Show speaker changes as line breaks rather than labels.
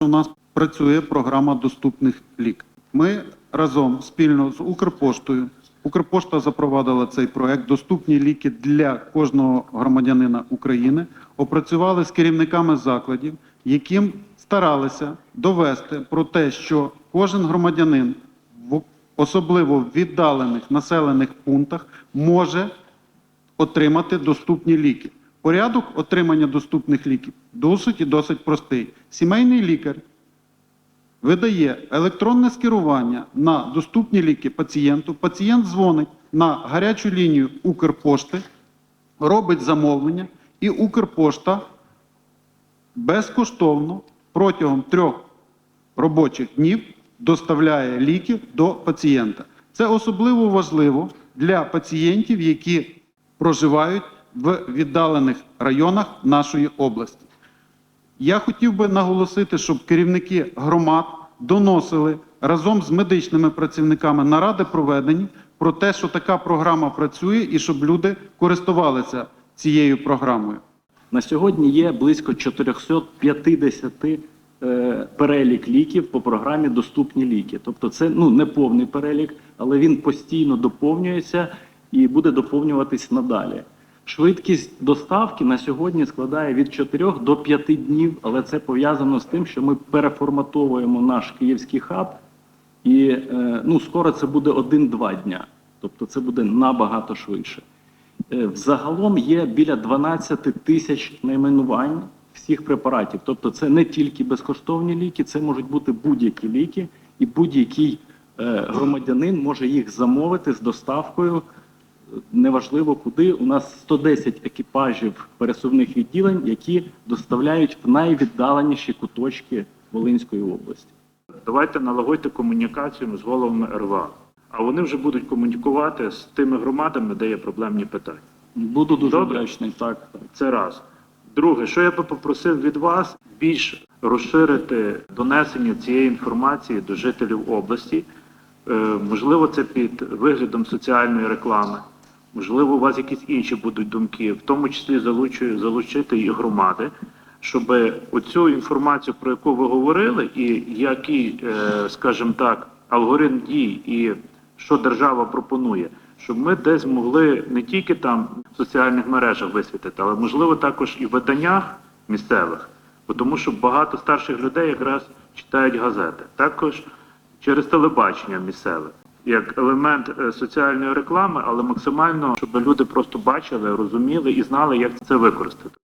У нас працює програма доступних лік. Ми разом спільно з Укрпоштою. Укрпошта запровадила цей проект Доступні ліки для кожного громадянина України. Опрацювали з керівниками закладів, яким старалися довести про те, що кожен громадянин в особливо в віддалених населених пунктах може отримати доступні ліки. Порядок отримання доступних ліків досить і досить простий. Сімейний лікар видає електронне скерування на доступні ліки пацієнту. Пацієнт дзвонить на гарячу лінію Укрпошти, робить замовлення, і Укрпошта безкоштовно протягом трьох робочих днів доставляє ліки до пацієнта. Це особливо важливо для пацієнтів, які проживають в віддалених районах нашої області. Я хотів би наголосити, щоб керівники громад доносили разом з медичними працівниками наради проведені про те, що така програма працює, і щоб люди користувалися цією програмою.
На сьогодні є близько 450 е, перелік ліків по програмі Доступні ліки. Тобто це ну, не повний перелік, але він постійно доповнюється і буде доповнюватись надалі. Швидкість доставки на сьогодні складає від 4 до 5 днів, але це пов'язано з тим, що ми переформатовуємо наш київський хаб, і е, ну, скоро це буде 1-2 дня. Тобто це буде набагато швидше. Е, Взагалом є біля 12 тисяч найменувань всіх препаратів. Тобто, це не тільки безкоштовні ліки, це можуть бути будь-які ліки, і будь-який е, громадянин може їх замовити з доставкою. Неважливо куди. У нас 110 екіпажів пересувних відділень, які доставляють в найвіддаленіші куточки Волинської області.
Давайте налагодьте комунікацію з головами РВА. А вони вже будуть комунікувати з тими громадами, де є проблемні питання.
Буду дуже
Добре.
вдячний. Так, так.
Це раз. Друге, що я би попросив від вас більш розширити донесення цієї інформації до жителів області. Е, можливо, це під виглядом соціальної реклами. Можливо, у вас якісь інші будуть думки, в тому числі залучу- залучити і громади, щоб оцю інформацію, про яку ви говорили, і який, е, скажімо так, алгоритм дій і що держава пропонує, щоб ми десь могли не тільки там в соціальних мережах висвітити, але можливо також і в виданнях місцевих, бо тому що багато старших людей якраз читають газети, також через телебачення місцеве. Як елемент е, соціальної реклами, але максимально, щоб люди просто бачили, розуміли і знали, як це використати.